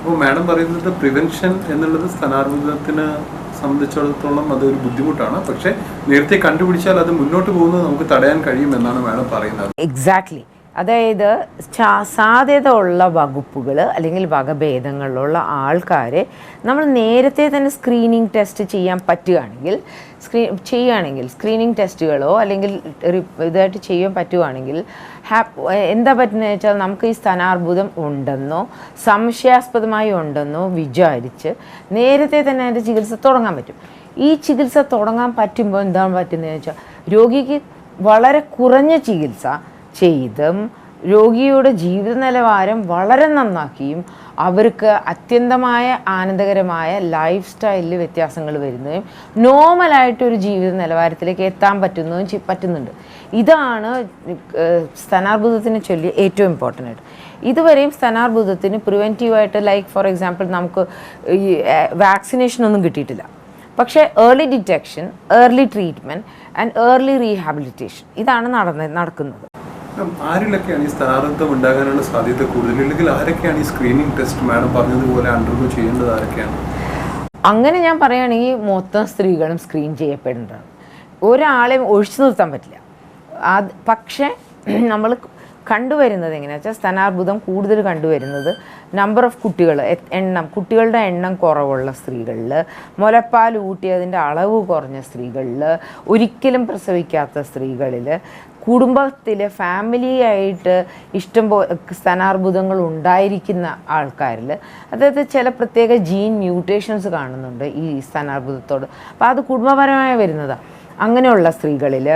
അപ്പോൾ മാഡം പറയുന്നത് പ്രിവെൻഷൻ എന്നുള്ളത് സ്ഥാനാർബുദത്തിന് സംബന്ധിച്ചിടത്തോളം അതൊരു ബുദ്ധിമുട്ടാണ്. പക്ഷേ നേരത്തെ കണ്ടുപിടിച്ചാൽ അത് മുന്നോട്ട് പോകുന്നത് നമുക്ക് തടയാൻ കഴിയുമെന്നാണ് മാഡം പറയുന്നത്. എക്സാക്ട്ലി അതായത് സാധ്യത ഉള്ള വകുപ്പുകൾ അല്ലെങ്കിൽ വകഭേദങ്ങളിലുള്ള ആൾക്കാരെ നമ്മൾ നേരത്തെ തന്നെ സ്ക്രീനിങ് ടെസ്റ്റ് ചെയ്യാൻ പറ്റുകയാണെങ്കിൽ സ്ക്രീ ചെയ്യുകയാണെങ്കിൽ സ്ക്രീനിങ് ടെസ്റ്റുകളോ അല്ലെങ്കിൽ ഇതായിട്ട് ചെയ്യാൻ പറ്റുകയാണെങ്കിൽ ഹാപ്പ് എന്താ പറ്റുന്നത് വെച്ചാൽ നമുക്ക് ഈ സ്ഥാനാർബുദം ഉണ്ടെന്നോ സംശയാസ്പദമായി ഉണ്ടെന്നോ വിചാരിച്ച് നേരത്തെ തന്നെ അതിന്റെ ചികിത്സ തുടങ്ങാൻ പറ്റും. ഈ ചികിത്സ തുടങ്ങാൻ പറ്റുമ്പോൾ എന്താണ് പറ്റുന്നത് വെച്ചാൽ രോഗിക്ക് വളരെ കുറഞ്ഞ ചികിത്സ ചെയ്തും രോഗിയുടെ ജീവിത നിലവാരം വളരെ നന്നാക്കിയും അവർക്ക് അത്യന്തമായ ആനന്ദകരമായ ലൈഫ് സ്റ്റൈലിൽ വ്യത്യാസങ്ങൾ വരുന്നതും നോർമലായിട്ടൊരു ജീവിത നിലവാരത്തിലേക്ക് എത്താൻ പറ്റുന്നതും പറ്റുന്നുണ്ട്. ഇതാണ് സ്ഥാനാർബുദത്തിനെ ചൊല്ലി ഏറ്റവും ഇമ്പോർട്ടന്റ് ആയിട്ട്. ഇതുവരെയും സ്ഥാനാർബുദത്തിന് പ്രിവെന്റീവായിട്ട് ലൈക്ക് ഫോർ എക്സാമ്പിൾ നമുക്ക് ഈ വാക്സിനേഷൻ ഒന്നും കിട്ടിയിട്ടില്ല. പക്ഷേ early detection early treatment and early rehabilitation ഇതാണ് നടന്ന നടക്കുന്നത്. ആരിലൊക്കെയാണ് ഈ സ്ഥാനാർത്ഥം ഉണ്ടാകാനുള്ള സാധ്യത കൂടുതൽ? അല്ലെങ്കിൽ ആരൊക്കെയാണ് ഈ സ്ക്രീനിങ് ടെസ്റ്റ് മാഡം പറഞ്ഞതുപോലെ അണ്ടർഗോ ചെയ്യേണ്ടത് ആരൊക്കെയാണ്? അങ്ങനെ ഞാൻ പറയുകയാണെങ്കിൽ മൊത്തം സ്ത്രീകളും സ്ക്രീൻ ചെയ്യപ്പെടേണ്ടതാണ് ഒരാളെ ഒഴിച്ചു നിർത്താൻ പറ്റില്ല. അത് പക്ഷേ നമ്മൾ കണ്ടുവരുന്നത് എങ്ങനെയാ വെച്ചാൽ സ്ഥാനാർബുദം കൂടുതൽ കണ്ടുവരുന്നത് നമ്പർ ഓഫ് കുട്ടികൾ എണ്ണം കുട്ടികളുടെ എണ്ണം കുറവുള്ള സ്ത്രീകളിൽ മുലപ്പാൽ ഊട്ടിയതിന്റെ അളവ് കുറഞ്ഞ സ്ത്രീകളിൽ ഒരിക്കലും പ്രസവിക്കാത്ത സ്ത്രീകളിൽ കുടുംബത്തിൽ ഫാമിലി ആയിട്ട് ഇഷ്ടം പോ സ്ഥാനാർബുദങ്ങൾ ഉണ്ടായിരിക്കുന്ന ആൾക്കാരിൽ അതായത് ചില പ്രത്യേക ജീൻ മ്യൂട്ടേഷൻസ് കാണുന്നുണ്ട് ഈ സ്ഥാനാർബുദത്തോട്. അപ്പോൾ അത് കുടുംബപരമായി വരുന്നതാണ് അങ്ങനെയുള്ള സ്ത്രീകളിൽ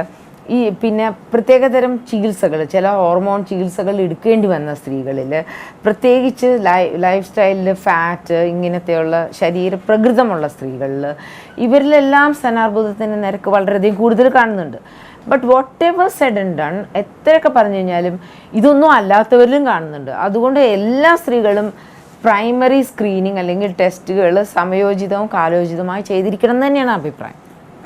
ഈ പിന്നെ പ്രത്യേകതരം ചികിത്സകൾ ചില ഹോർമോൺ ചികിത്സകൾ എടുക്കേണ്ടി വന്ന സ്ത്രീകളിൽ പ്രത്യേകിച്ച് ലൈ ലൈഫ് സ്റ്റൈലിൽ ഫാറ്റ് ഇങ്ങനത്തെയുള്ള ശരീര പ്രകൃതമുള്ള സ്ത്രീകളിൽ ഇവരിലെല്ലാം സ്ഥാനാർബുദത്തിന്റെ നിരക്ക് വളരെയധികം കൂടുതൽ കാണുന്നുണ്ട്. But whatever said and done എത്രയൊക്കെ പറഞ്ഞു കഴിഞ്ഞാലും ഇതൊന്നും അല്ലാത്തവരിലും കാണുന്നുണ്ട്. അതുകൊണ്ട് എല്ലാ സ്ത്രീകളും പ്രൈമറി സ്ക്രീനിങ് അല്ലെങ്കിൽ ടെസ്റ്റുകൾ സമയോചിതവും കാലോചിതമായി ചെയ്തിരിക്കണം എന്ന് തന്നെയാണ് അഭിപ്രായം.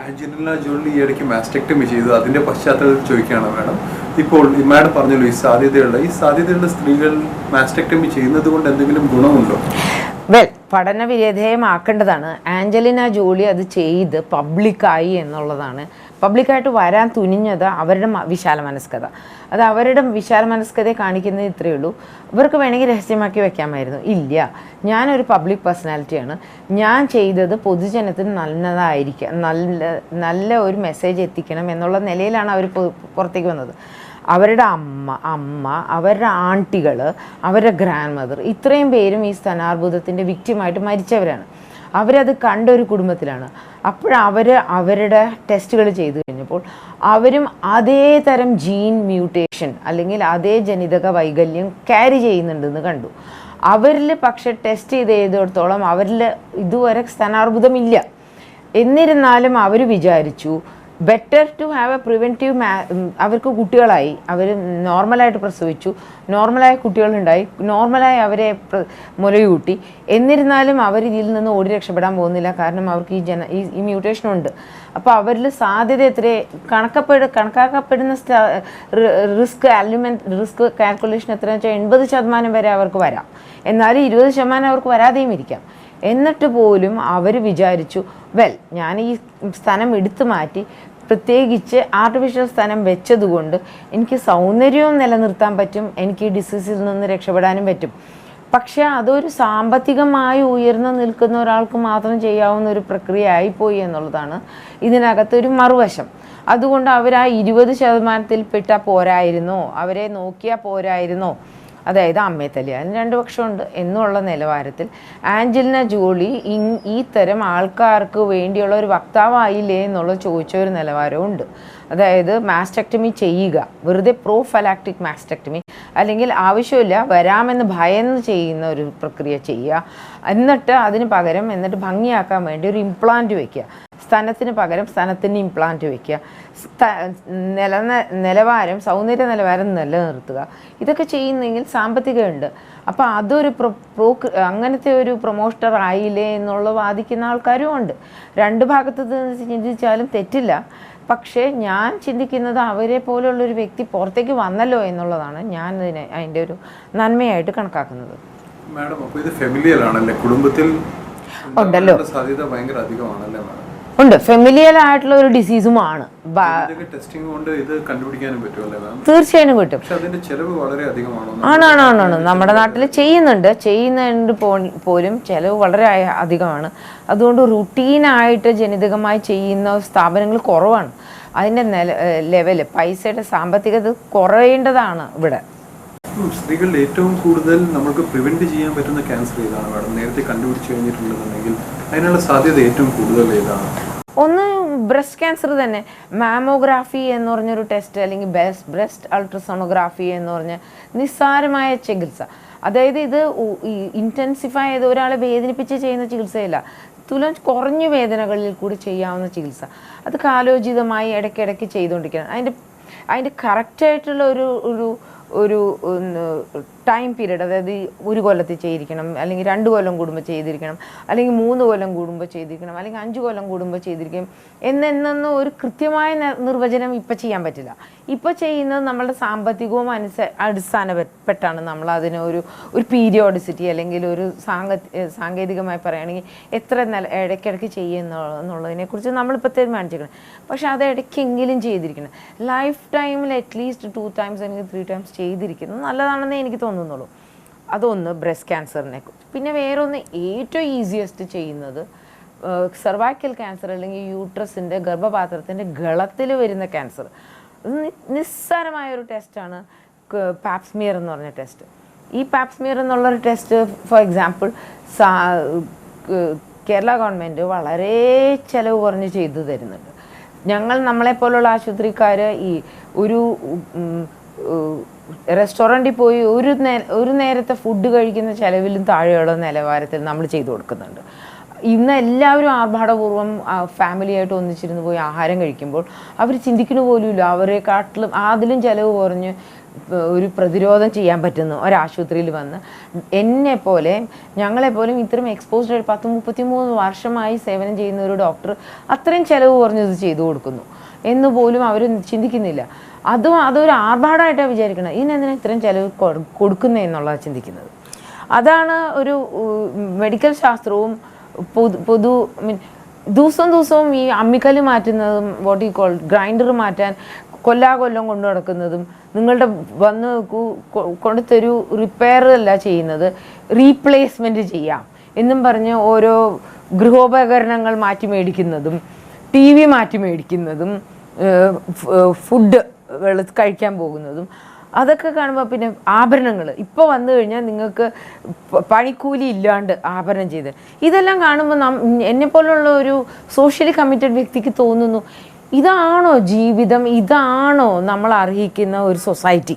ആഞ്ചലിന ജോളി ഈ ഇടയ്ക്ക് മാസ്റ്റക്ടമി ചെയ്തു. അതിന്റെ പശ്ചാത്തലത്തിൽ ചോദിക്കുകയാണ് മാഡം. ഇപ്പോൾ മാഡം പറഞ്ഞല്ലോ ഈ സാധ്യതയുള്ള ഈ സാധ്യതയുള്ള സ്ത്രീകൾ മാസ്റ്റക്ടമി ചെയ്യുന്നത് കൊണ്ട് എന്തെങ്കിലും ഗുണമുണ്ടോ? വെൽ പഠന വിധേയമാക്കേണ്ടതാണ്. ആഞ്ചലിന ജോളി അത് ചെയ്ത് പബ്ലിക്കായി എന്നുള്ളതാണ്. പബ്ലിക്കായിട്ട് വരാൻ തുനിഞ്ഞത് അവരുടെ വിശാല മനസ്കത അത് അവരുടെ വിശാല മനസ്കതയെ കാണിക്കുന്നത് ഇത്രയേ ഉള്ളൂ. ഇവർക്ക് വേണമെങ്കിൽ രഹസ്യമാക്കി വെക്കാമായിരുന്നു. ഇല്ല. ഞാനൊരു പബ്ലിക് പേഴ്സണാലിറ്റിയാണ്. ഞാൻ ചെയ്തത് പൊതുജനത്തിന് നല്ലതായിരിക്കാം നല്ല നല്ല ഒരു മെസ്സേജ് എത്തിക്കണം എന്നുള്ള നിലയിലാണ് അവർ പുറത്തേക്ക് വന്നത്. അവരുടെ അമ്മ അമ്മ അവരുടെ ആണ്ടികൾ അവരുടെ ഗ്രാൻഡ് മദർ ഇത്രയും പേരും ഈ സ്ഥാനാർബുദത്തിന്റെ വിക്റ്റിമായിട്ട് മരിച്ചവരാണ്. അവരത് കണ്ട ഒരു കുടുംബത്തിലാണ് അപ്പോഴവർ അവരുടെ ടെസ്റ്റുകൾ ചെയ്തു കഴിഞ്ഞപ്പോൾ അവരും അതേ തരം ജീൻ മ്യൂട്ടേഷൻ അല്ലെങ്കിൽ അതേ ജനിതക വൈകല്യം ക്യാരി ചെയ്യുന്നുണ്ടെന്ന് കണ്ടു. അവരിൽ പക്ഷെ ടെസ്റ്റ് ചെയ്ത് ചെയ്തിടത്തോളം അവരിൽ ഇതുവരെ സ്ഥാനാർബുദമില്ല എന്നിരുന്നാലും അവർ വിചാരിച്ചു better to have a preventive മാ അവർക്ക് കുട്ടികളായി. അവർ നോർമലായിട്ട് പ്രസവിച്ചു. നോർമലായ കുട്ടികളുണ്ടായി. നോർമലായി അവരെ മുലയൂട്ടി. എന്നിരുന്നാലും അവർ ഇതിൽ നിന്ന് ഓടി രക്ഷപ്പെടാൻ പോകുന്നില്ല. കാരണം അവർക്ക് ഈ ജന ഈ ഈ മ്യൂട്ടേഷൻ ഉണ്ട്. അപ്പോൾ അവരിൽ സാധ്യത എത്ര കണക്കപ്പെട കണക്കാക്കപ്പെടുന്ന റിസ്ക് അലിമെന്റ് റിസ്ക് കാൽക്കുലേഷൻ എത്രയെന്ന് വെച്ചാൽ എൺപത് ശതമാനം വരെ അവർക്ക് വരാം. എന്നാലും ഇരുപത് ശതമാനം അവർക്ക് വരാതെയും ഇരിക്കാം. എന്നിട്ട് പോലും അവർ വിചാരിച്ചു വെൽ ഞാൻ ഈ സ്ഥലം എടുത്തു മാറ്റി പ്രത്യേകിച്ച് ആർട്ടിഫിഷ്യൽ സ്ഥലം വെച്ചതുകൊണ്ട് എനിക്ക് സൗന്ദര്യവും നിലനിർത്താൻ പറ്റും എനിക്ക് ഈ ഡിസീസിൽ നിന്ന് രക്ഷപ്പെടാനും പറ്റും. പക്ഷേ അതൊരു സാമ്പത്തികമായി ഉയർന്നു നിൽക്കുന്ന ഒരാൾക്ക് മാത്രം ചെയ്യാവുന്ന ഒരു പ്രക്രിയ ആയിപ്പോയി എന്നുള്ളതാണ് ഇതിനകത്തൊരു മറുവശം. അതുകൊണ്ട് അവർ ആ ഇരുപത് ശതമാനത്തിൽ പെട്ട പോരായിരുന്നോ? അവരെ നോക്കിയാൽ പോരായിരുന്നോ? അതായത് അമ്മയെ തല്ലി അതിന് രണ്ട് പക്ഷമുണ്ട്. എന്നുള്ള നിലവാരത്തിൽ ആഞ്ചലിന ജോളി ഈ തരം ആൾക്കാർക്ക് വേണ്ടിയുള്ള ഒരു വക്താവായില്ലേ എന്നുള്ള ചോദിച്ച ഒരു നിലവാരവും ഉണ്ട് അതായത് മാസ്റ്റക്ടമി ചെയ്യുക. വെറുതെ പ്രോഫലാക്ടിക് മാസ്റ്റക്ടമി. അല്ലെങ്കിൽ ആവശ്യമില്ല വരാമെന്ന് ഭയന്ന് ചെയ്യുന്ന ഒരു പ്രക്രിയ ചെയ്യുക. എന്നിട്ട് അതിന് പകരം എന്നിട്ട് ഭംഗിയാക്കാൻ വേണ്ടി ഒരു ഇംപ്ലാന്റ് വയ്ക്കുക സ്ഥലത്തിന് പകരം സ്തനത്തിന് ഇംപ്ലാന്റ് വയ്ക്കുക നില നിലവാരം സൗന്ദര്യ നിലവാരം നിലനിർത്തുക. ഇതൊക്കെ ചെയ്യുന്നെങ്കിൽ സാമ്പത്തികമുണ്ട്. അപ്പോൾ അതൊരു പ്രൊ അങ്ങനത്തെ ഒരു പ്രൊമോഷണർ ആയില്ലേ എന്നുള്ള വാദിക്കുന്ന ആൾക്കാരും ഉണ്ട്. രണ്ട് ഭാഗത്ത് നിന്ന് ചിന്തിച്ചാലും തെറ്റില്ല. പക്ഷേ ഞാൻ ചിന്തിക്കുന്നത് അവരെ പോലുള്ളൊരു വ്യക്തി പുറത്തേക്ക് വന്നല്ലോ എന്നുള്ളതാണ് ഞാൻ ഇതിനെ അതിന്റെ ഒരു നന്മയായിട്ട് കണക്കാക്കുന്നത്. മാഡം അപ്പോൾ ഇത് ഫെമിലിയലാണല്ലേ കുടുംബത്തിൽ ഉണ്ടല്ലോ. സാധ്യത ഭയങ്കര അധികമാണല്ലേ മാഡം? ഉണ്ട്. ഫെമിലിയൽ ആയിട്ടുള്ള ഒരു ഡിസീസുമാണ് തീർച്ചയായും കിട്ടും ആണാണ് നമ്മുടെ നാട്ടിൽ ചെയ്യുന്നുണ്ട്. ചെയ്യുന്നുണ്ട് പോലും ചെലവ് വളരെ അധികമാണ്. അതുകൊണ്ട് റുട്ടീനായിട്ട് ജനിതകമായി ചെയ്യുന്ന സ്ഥാപനങ്ങൾ കുറവാണ്. അതിന്റെ നില ലെവൽ പൈസയുടെ സാമ്പത്തികത കുറയേണ്ടതാണ് ഇവിടെ. സ്ത്രീകളിൽ ഏറ്റവും കൂടുതൽ നമുക്ക് പ്രിവെന്റ് ചെയ്യാൻ പറ്റുന്ന ക്യാൻസർ ഏതാണ്? മാഡം നേരത്തെ കണ്ടുപിടിച്ചു കഴിഞ്ഞിട്ടുണ്ടെന്നുണ്ടെങ്കിൽ അതിനുള്ള സാധ്യത ഏറ്റവും കൂടുതൽ ഏതാണ്? ഒന്ന് ബ്രസ്റ്റ് ക്യാൻസർ തന്നെ. മാമോഗ്രാഫി എന്ന് പറഞ്ഞൊരു ടെസ്റ്റ് അല്ലെങ്കിൽ ബെസ്റ്റ് ബ്രസ്റ്റ് അൾട്രാസോണോഗ്രാഫി എന്ന് പറഞ്ഞ നിസ്സാരമായ ചികിത്സ. അതായത് ഇത് ഇന്റൻസിഫൈ ചെയ്ത് ഒരാളെ വേദനിപ്പിച്ച് ചെയ്യുന്ന ചികിത്സയല്ല. തുലം കുറഞ്ഞ വേദനകളിൽ കൂടി ചെയ്യാവുന്ന ചികിത്സ. അത് കാലോചിതമായി ഇടയ്ക്കിടയ്ക്ക് ചെയ്തുകൊണ്ടിരിക്കണം. അതിന്റെ അതിന്റെ കറക്റ്റായിട്ടുള്ള ഒരു ഒരു ഒരു ടൈം പീരീഡ് അതായത് ഒരു കൊല്ലത്തിൽ ചെയ്തിരിക്കണം അല്ലെങ്കിൽ രണ്ട് കൊല്ലം കൂടുമ്പോൾ ചെയ്തിരിക്കണം അല്ലെങ്കിൽ മൂന്ന് കൊല്ലം കൂടുമ്പോൾ ചെയ്തിരിക്കണം അല്ലെങ്കിൽ അഞ്ച് കൊല്ലം കൂടുമ്പോൾ ചെയ്തിരിക്കണം എന്നെന്നൊന്നും ഒരു കൃത്യമായ നിർവചനം ഇപ്പം ചെയ്യാൻ പറ്റില്ല. ഇപ്പോൾ ചെയ്യുന്നത് നമ്മളുടെ സാമ്പത്തികവും അനുസ അടിസ്ഥാനപ്പെട്ടാണ് നമ്മൾ അതിന് ഒരു ഒരു പീരിയോഡിസിറ്റി അല്ലെങ്കിൽ ഒരു സാങ്ക സാങ്കേതികമായി പറയുകയാണെങ്കിൽ എത്ര നില ഇടയ്ക്കിടയ്ക്ക് ചെയ്യുന്നു എന്നുള്ളതിനെക്കുറിച്ച് നമ്മളിപ്പോൾ തീരുമാനിച്ചിരിക്കണം. പക്ഷേ അത് ഇടയ്ക്കെങ്കിലും ചെയ്തിരിക്കണം. ലൈഫ് ടൈമിൽ അറ്റ്ലീസ്റ്റ് ടു ടൈംസ് അല്ലെങ്കിൽ ത്രീ ടൈംസ് ചെയ്തിരിക്കുന്നത് നല്ലതാണെന്ന് എനിക്ക് തോന്നുന്നുള്ളൂ അതൊന്ന് ബ്രസ്റ്റ് ക്യാൻസറിനെ പിന്നെ വേറൊന്ന് ഏറ്റവും ഈസിയസ്റ്റ് ചെയ്യുന്നത് സെർവാക്കൽ ക്യാൻസർ അല്ലെങ്കിൽ യൂട്രസിന്റെ ഗർഭപാത്രത്തിന്റെ ഗളത്തിൽ വരുന്ന ക്യാൻസർ നിസ്സാരമായ ഒരു ടെസ്റ്റാണ് പാപ്സ്മിയർ എന്ന് പറഞ്ഞ ടെസ്റ്റ് ഈ പാപ്സ്മിയർ എന്നുള്ളൊരു test for example Kerala government വളരെ ചിലവ് കുറഞ്ഞ് ചെയ്തു തരുന്നുണ്ട്. ഞങ്ങൾ നമ്മളെപ്പോലുള്ള ആശുപത്രിക്കാർ ഈ ഒരു റെസ്റ്റോറന്റിൽ പോയി ഒരു നേ ഒരു നേരത്തെ ഫുഡ് കഴിക്കുന്ന ചിലവിലും താഴെയുള്ള നിലവാരത്തിൽ നമ്മൾ ചെയ്തു കൊടുക്കുന്നുണ്ട്. ഇന്ന് എല്ലാവരും ആർഭാടപൂർവം ഫാമിലിയായിട്ട് ഒന്നിച്ചിരുന്ന് പോയി ആഹാരം കഴിക്കുമ്പോൾ അവർ ചിന്തിക്കുന്ന പോലുമില്ല. അവരെക്കാട്ടിലും അതിലും ചിലവ് കുറഞ്ഞ് ഒരു പ്രതിരോധം ചെയ്യാൻ പറ്റുന്നു ഒരാശുപത്രിയിൽ വന്ന് എന്നെ പോലെ ഞങ്ങളെപ്പോലും ഇത്രയും എക്സ്പോസ്ഡ് ആയിട്ട് പത്ത് മുപ്പത്തി മൂന്ന് വർഷമായി സേവനം ചെയ്യുന്ന ഒരു ഡോക്ടർ അത്രയും ചിലവ് കുറഞ്ഞത് ചെയ്തു കൊടുക്കുന്നു. എന്ന് പോലും അവർ ചിന്തിക്കുന്നില്ല. അതും അതൊരു ആർഭാടമായിട്ടാണ് വിചാരിക്കുന്നത് ഇതിനെന്തിനാ ഇത്രയും ചിലവ് കൊടുക്കുന്നത് എന്നുള്ളതാണ് ചിന്തിക്കുന്നത്. അതാണ് ഒരു മെഡിക്കൽ ശാസ്ത്രവും പൊതു പൊതു മീൻ ദിവസവും ദിവസവും ഈ അമ്മിക്കല്ല് മാറ്റുന്നതും വാട്ട് ഈ കോൾ ഗ്രൈൻഡർ മാറ്റാൻ കൊല്ലാകൊല്ലം കൊണ്ടു നടക്കുന്നതും നിങ്ങളുടെ വന്ന് കൊടുത്തൊരു റിപ്പയർ അല്ല ചെയ്യുന്നത് റീപ്ലേസ്മെന്റ് ചെയ്യാം എന്നും പറഞ്ഞ് ഓരോ ഗൃഹോപകരണങ്ങൾ മാറ്റി മേടിക്കുന്നതും ടി വി മാറ്റി മേടിക്കുന്നതും ഫുഡ് കഴിക്കാൻ പോകുന്നതും അതൊക്കെ കാണുമ്പോൾ പിന്നെ ആഭരണങ്ങൾ ഇപ്പോൾ വന്നു കഴിഞ്ഞാൽ നിങ്ങൾക്ക് പണിക്കൂലി ഇല്ലാണ്ട് ആഭരണം ചെയ്ത്. ഇതെല്ലാം കാണുമ്പോൾ നാം എന്നെ പോലുള്ള ഒരു സോഷ്യലി കമ്മിറ്റഡ് വ്യക്തിക്ക് തോന്നുന്നു ഇതാണോ ജീവിതം? ഇതാണോ നമ്മൾ അർഹിക്കുന്ന ഒരു സൊസൈറ്റി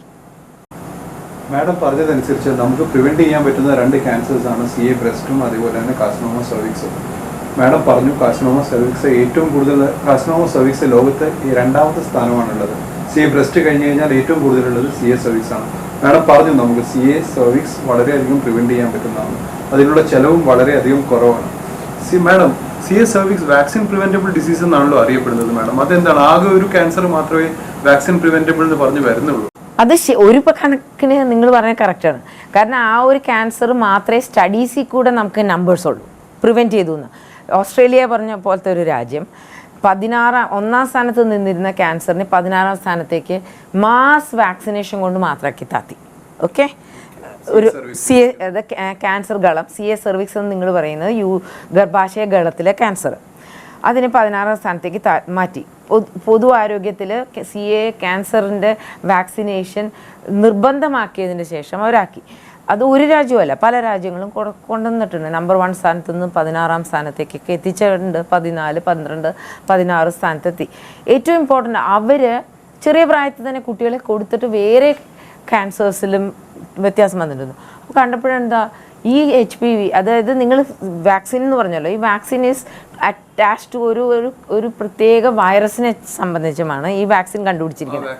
മാഡം പറഞ്ഞതനുസരിച്ച് നമുക്ക് പ്രിവെന്റ് ചെയ്യാൻ പറ്റുന്ന രണ്ട് ക്യാൻസേഴ്സ് ആണ് സി എ ബ്രസ്റ്റും അതുപോലെ തന്നെ കാർസിനോമ സർവിക്സും മാഡം പറഞ്ഞു കാർസിനോമ സെർവിക്സ് ഏറ്റവും കൂടുതൽ കാർസിനോമ സെർവിക്സ് ലോകത്ത് രണ്ടാമത്തെ സ്ഥാനമാണുള്ളത്. സി എ ബ്രസ്റ്റ് കഴിഞ്ഞ് കഴിഞ്ഞാൽ ഏറ്റവും കൂടുതലുള്ളത് സി എ സെർവിക്സ് ആണ് മാഡം പറഞ്ഞു നമുക്ക് സി എ സെർവിക്സ് വളരെയധികം പ്രിവെന്റ് ചെയ്യാൻ പറ്റുന്നതാണ്. അതിനുള്ള ചെലവും വളരെയധികം കുറവാണ്. C madam C A cervix vaccine preventable disease എന്നാണല്ലോ അറിയപ്പെടുന്നത് മാഡം. അതെന്താണ്? ആകെ ഒരു ക്യാൻസർ മാത്രമേ വാക്സിൻ പ്രിവെന്റബിൾ എന്ന് പറഞ്ഞ് വരുന്നുള്ളൂ. അത് ഒരു കണക്കിന് നിങ്ങൾ പറഞ്ഞ കറക്റ്റാണ് കാരണം ആ ഒരു ക്യാൻസർ മാത്രമേ സ്റ്റഡീസിൽ കൂടെ നമുക്ക് നമ്പേഴ്സ് ഉള്ളൂ. പ്രിവെന്റ് ചെയ്തു എന്ന്. ഓസ്ട്രേലിയ പറഞ്ഞ പോലത്തെ ഒരു രാജ്യം പതിനാറാം ഒന്നാം സ്ഥാനത്ത് നിന്നിരുന്ന ക്യാൻസറിന് പതിനാറാം സ്ഥാനത്തേക്ക് മാസ് വാക്സിനേഷൻ കൊണ്ട് മാത്രമാക്കി താത്തി. ഓക്കെ? ഒരു സി ക്യാൻസർ ഗളം സി എ സർവിക്സ് എന്ന് നിങ്ങൾ പറയുന്നത് യു ഗർഭാശയ ഗളത്തിലെ ക്യാൻസർ. അതിനെ പതിനാറാം സ്ഥാനത്തേക്ക് മാറ്റി. പൊതു ആരോഗ്യത്തിൽ സി എ ക്യാൻസറിന്റെ വാക്സിനേഷൻ നിർബന്ധമാക്കിയതിന് ശേഷം അവരാക്കി. അത് ഒരു രാജ്യമല്ല. പല രാജ്യങ്ങളും കൊണ്ടുവന്നിട്ടുണ്ട്. നമ്പർ വൺ സ്ഥാനത്ത് നിന്ന് പതിനാറാം സ്ഥാനത്തേക്കൊക്കെ എത്തിച്ചിട്ടുണ്ട് പതിനാല് പന്ത്രണ്ട് പതിനാറ് സ്ഥാനത്തെത്തി. ഏറ്റവും ഇമ്പോർട്ടന്റ് അവർ ചെറിയ പ്രായത്തിൽ തന്നെ കുട്ടികളെ കൊടുത്തിട്ട് വേറെ ക്യാൻസേഴ്സിലും വ്യത്യാസം വന്നിട്ടുണ്ട്. അപ്പോൾ കണ്ടപ്പോഴെന്താ? ഈ എച്ച് പി വി അതായത് നിങ്ങൾ വാക്സിൻ എന്ന് പറഞ്ഞല്ലോ ഈ വാക്സിൻ ഈസ് അറ്റാച്ച് ടു ഒരു ഒരു പ്രത്യേക വൈറസിനെ സംബന്ധിച്ചുമാണ് ഈ വാക്സിൻ കണ്ടുപിടിച്ചിരിക്കുന്നത്.